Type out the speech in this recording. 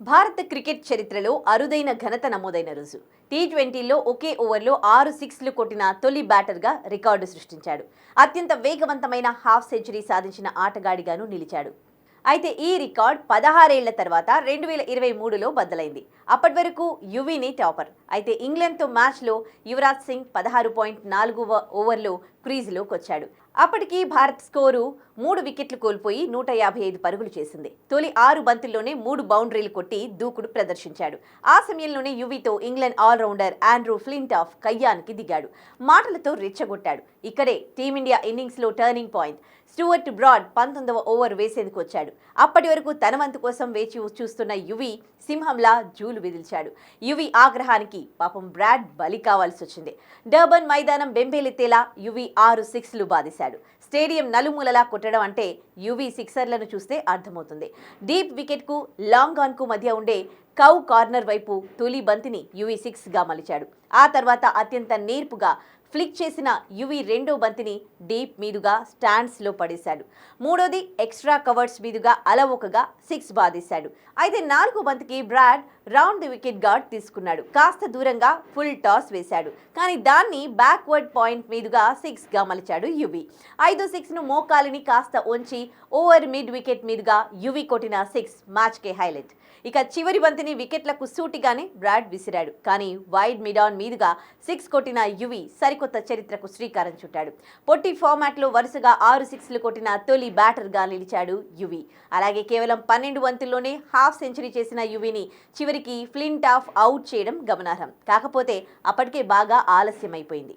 భారత క్రికెట్ చరిత్రలో అరుదైన ఘనత నమోదైన రోజు. టీ ట్వంటీలో ఒకే ఓవర్లో ఆరు సిక్స్లు కొట్టిన తొలి బ్యాటర్గా రికార్డు సృష్టించాడు. అత్యంత వేగవంతమైన హాఫ్ సెంచరీ సాధించిన ఆటగాడిగాను నిలిచాడు. అయితే ఈ రికార్డ్ పదహారేళ్ళ తర్వాత రెండు వేల ఇరవై మూడులో బద్దలైంది. అప్పటి వరకు యువీని టాపర్. అయితే ఇంగ్లాండ్తో మ్యాచ్లో యువరాజ్ సింగ్ పదహారు పాయింట్ నాలుగు ఓవర్లో క్రీజులోకి వచ్చాడు అప్పటికి భారత్ స్కోరు మూడు వికెట్లు కోల్పోయి నూట యాభై ఐదు పరుగులు చేసింది. తొలి ఆరు బంతుల్లోనే మూడు బౌండరీలు కొట్టి దూకుడు ప్రదర్శించాడు. ఆ సమయంలోనే యువీతో ఇంగ్లాండ్ ఆల్రౌండర్ ఆండ్రూ ఫ్లింటాఫ్ కయ్యానికి దిగాడు. మాటలతో రెచ్చగొట్టాడు. ఇక్కడే టీమిండియా ఇన్నింగ్స్లో టర్నింగ్ పాయింట్. స్టూవర్ట్ బ్రాడ్ పంతొమ్మిదవ ఓవర్ వేసేందుకు వచ్చాడు. అప్పటి వరకు తన వంతు కోసం వేచి చూస్తున్న యువి సింహంలా జూలు విదిల్చాడు. యువి ఆగ్రహానికి పాపం బ్రాడ్ బలి కావాల్సి వచ్చింది. డర్బన్ మైదానం బెంబేలెత్తేలా యువి ఆరు సిక్స్లు బాధిశాడు. స్టేడియం నలుమూలలా కొట్టడం అంటే యువీ సిక్సర్లను చూస్తే అర్థమవుతుంది. డీప్ వికెట్కు లాంగ్ ఆన్కు మధ్య ఉండే కౌ కార్నర్ వైపు తొలి బంతిని యువీ సిక్స్గా మలిచాడు. ఆ తర్వాత అత్యంత నేర్పుగా ఫ్లిక్ చేసిన యువి రెండో బంతిని డీప్ మీదుగా స్టాండ్స్లో పడేశాడు. మూడోది ఎక్స్ట్రా కవర్స్ మీదుగా అలవోకగా సిక్స్ బాధేశాడు అయితే నాలుగో బంతికి Broad round the wicket guard తీసుకున్నాడు. కాస్త దూరంగా ఫుల్ టాస్ వేశాడు. కానీ దాన్ని బ్యాక్వర్డ్ పాయింట్ మీదుగా సిక్స్గా మలిచాడు యువి. ఐదో సిక్స్ను మోకాలిని కాస్త ఉంచి ఓవర్ మిడ్ వికెట్ మీదుగా యువి కొట్టిన సిక్స్ మ్యాచ్కే హైలైట్. ఇక చివరి బంతిని వికెట్లకు సూటిగానే బ్రాడ్ విసిరాడు. కానీ వైడ్ మిడాన్ మీదుగా సిక్స్ కొట్టిన యువి సరి సరికొత్త చరిత్రకు శ్రీకారం చుట్టాడు. పొట్టి ఫార్మాట్లో వరుసగా ఆరు సిక్స్లు కొట్టిన తొలి బ్యాటర్గా నిలిచాడు యువి. అలాగే కేవలం పన్నెండు వంతుల్లోనే హాఫ్ సెంచరీ చేసిన యువిని చివరికి ఫ్లింట్ ఆఫ్ అవుట్ చేయడం గమనార్హం. కాకపోతే అప్పటికే బాగా ఆలస్యమైపోయింది.